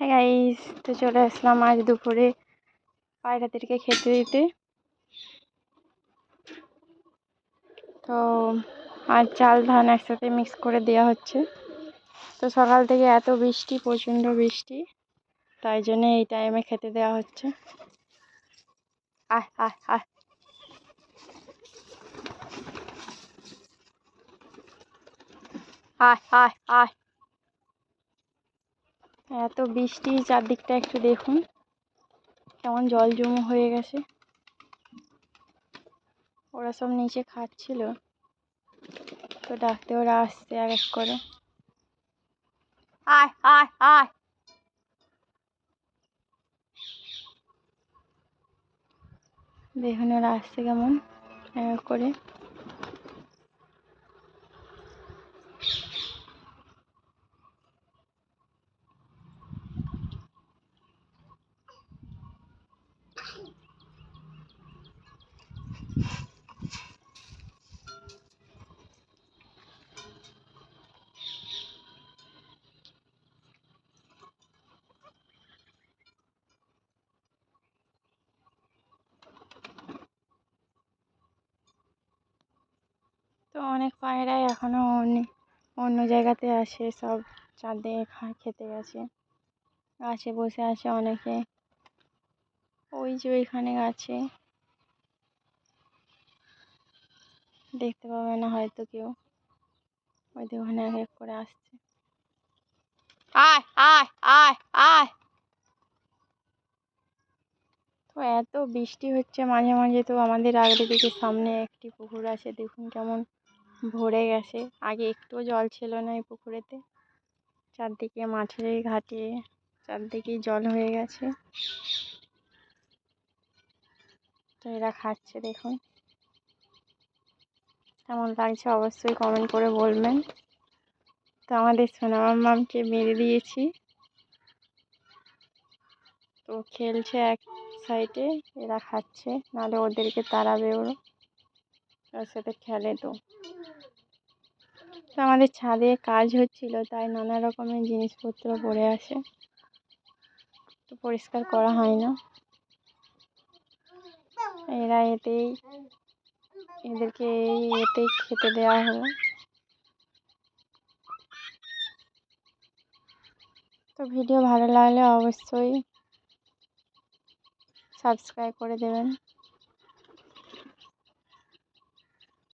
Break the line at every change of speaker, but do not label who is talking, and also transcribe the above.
হ্যাঁ গাইস তো চলে আসলাম আজ দুপুরে পায়রাদেরকে খেতে দিতে। তো আর চাল, ধান একসাথে মিক্স করে দেওয়া হচ্ছে। তো সকাল থেকে এত বৃষ্টি, প্রচণ্ড বৃষ্টি, তাই জন্য এই টাইমে খেতে দেওয়া হচ্ছে। আয় আয় আয় আয় আয় আয় এত বৃষ্টি, চারদিকটা একটু দেখুন। কেমন জল জমো হয়ে গেছে। ওরা সব নিচে খাচ্ছিল তো ডাকতে ওরা আসছে এক এক করে। আয় আয় আয়! দেখুন ওরা আসছে কেমন। করে তো অনেক পায়রাই এখনও অনেক অন্য জায়গাতে আছে সব চাঁদে খেতে গেছে। গাছে বসে আছে অনেকে। ওই যে ওইখানে গাছে। দেখতে পাবে না হয়তো কেউ। ওই ওখানে এক এক করে আসছে। আয় আয় আয় আয়! তো এত বৃষ্টি হচ্ছে মাঝে মাঝে তো আমাদের আগের দিকে সামনে একটি পুকুর আছে, দেখুন কেমন ভরে গেছে। আগে একটুও জল ছিল না এই পুকুরেতে। চারদিকে মাঠে ঘাটে চারদিকেই জল হয়ে গেছে। তো এরা খাচ্ছে, দেখুন। কেমন লাগছে অবশ্যই কমেন্ট করে বলবেন। তো আমাদের সোনামাম মামকে মেরে দিয়েছি। তো খেলছে এক সাইডে এরা খাচ্ছে। নাহলে ওদেরকে তাড়াবে ওরা। ওর সাথে খেলে তো। তো আমাদের ছাদে কাজ হচ্ছিল, তাই নানা রকমের জিনিসপত্র পড়ে আসে। তো পরিষ্কার করা হয় না। এরা এতেই, এদেরকে এতেই খেতে দেওয়া হলো। তো ভিডিও ভালো লাগলে অবশ্যই সাবস্ক্রাইব করে দেবেন।